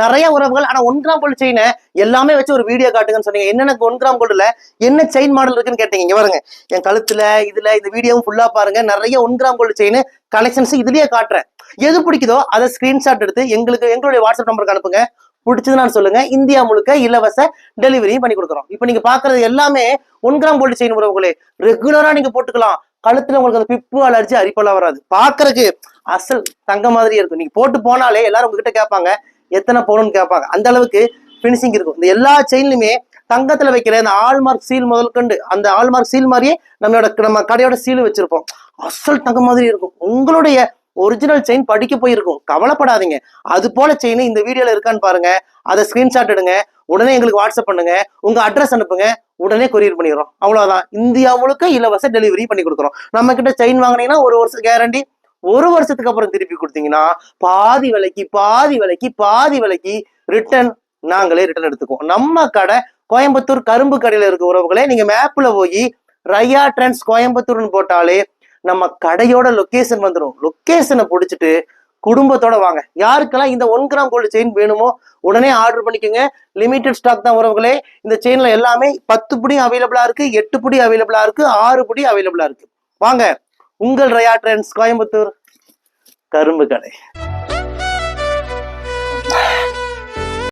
நிறைய உறவுகள் ஆனா ஒன் கிராம் கோல்டு செயினை எல்லாமே வச்சு ஒரு வீடியோ காட்டுங்கன்னு சொன்னீங்க. என்னென்ன ஒன் கிராம் கோல்டுல என்ன செயின் மாடல் இருக்குன்னு கேட்டீங்க. இங்க பாருங்க. என் கழுத்துல இதுல இந்த வீடியோவும் ஃபுல்லா பாருங்க. நிறைய one gram gold chain collections இதுலயே காட்டுறேன். எது பிடிக்குதோ அதை ஸ்கிரீன்ஷாட் எடுத்து எங்களுக்கு எங்களுடைய வாட்ஸ்அப் நம்பருக்கு அனுப்புங்க. பிடிச்சதுன்னு சொல்லுங்க. இந்தியா முழுக்க இலவச டெலிவரியும் பண்ணி கொடுக்குறோம். இப்போ நீங்க பாக்குறது எல்லாமே ஒன் கிராம் கோல்டு செயின் உறவுகளே. ரெகுலரா நீங்க போட்டுக்கலாம். கழுத்துல உங்களுக்கு அந்த பிப்பு அலர்ஜி அரிப்பெல்லாம் வராது. பாக்குறதுக்கு அசல் தங்க மாதிரி இருக்கும். நீங்க போட்டு போனாலே எல்லாரும் உங்ககிட்ட கேட்பாங்க. எத்தனை பவுனுன்னு கேட்பாங்க. அந்த அளவுக்கு ஃபினிஷிங் இருக்கும். இந்த எல்லா செயின்லையுமே தங்கத்துல வைக்கிற அந்த ஆல்மார்க் சீல் முதல் கண்டு அந்த ஆல்மார்க் சீல் மாதிரியே நம்மளோட நம்ம கடையோட சீல் வச்சிருப்போம். அசல் தங்க மாதிரி இருக்கும். உங்களுடைய ஒரிஜினல் செயின் படிக்க போயிருக்கும். கவலைப்படாதீங்க. அது போல செயின் இந்த வீடியோல இருக்கான்னு பாருங்க. அதை ஸ்கிரீன்ஷாட் எடுங்க. உடனே எங்களுக்கு வாட்ஸ்அப் பண்ணுங்க. உங்க அட்ரஸ் அனுப்புங்க. உடனே கொரியர் பண்ணிடுறோம். அவ்வளவுதான். இந்தியா முழுக்க இலவச டெலிவரி பண்ணி கொடுக்குறோம். நம்ம கிட்ட செயின் வாங்குனீங்கன்னா ஒரு வருஷம் கேரண்டி ஒரு வருஷத்துக்கு அப்புறம் திருப்பி கொடுத்தீங்கன்னா பாதி விலைக்கு பாதி விலைக்கு பாதி விலைக்கு ரிட்டர்ன் நாங்களே ரிட்டர்ன் எடுத்துக்குவோம். நம்ம கடை கோயம்புத்தூர் கரும்பு கடையில இருக்க உறவுகளே நீங்க மேப்ல போய் ரயா ட்ரெண்ட்ஸ் கோயம்புத்தூர்னு போட்டாலே நம்ம கடையோட லொக்கேஷன் வந்துடும் லொக்கேஷனை பிடிச்சிட்டு குடும்பத்தோட வாங்க. யாருக்கெல்லாம் இந்த ஒன் கிராம் கோல்டு செயின் வேணுமோ உடனே ஆர்டர் பண்ணிக்கோங்க. லிமிடெட் ஸ்டாக் தான் உறவுகளே. இந்த செயின்ல எல்லாமே பத்து புடி அவைலபிளா இருக்கு எட்டு புடி அவைலபிளா இருக்கு ஆறு புடி அவைலபிளா இருக்கு. வாங்க உங்கள் ரயா ட்ரெண்ட்ஸ் கோயம்புத்தூர் கரும்பு கடை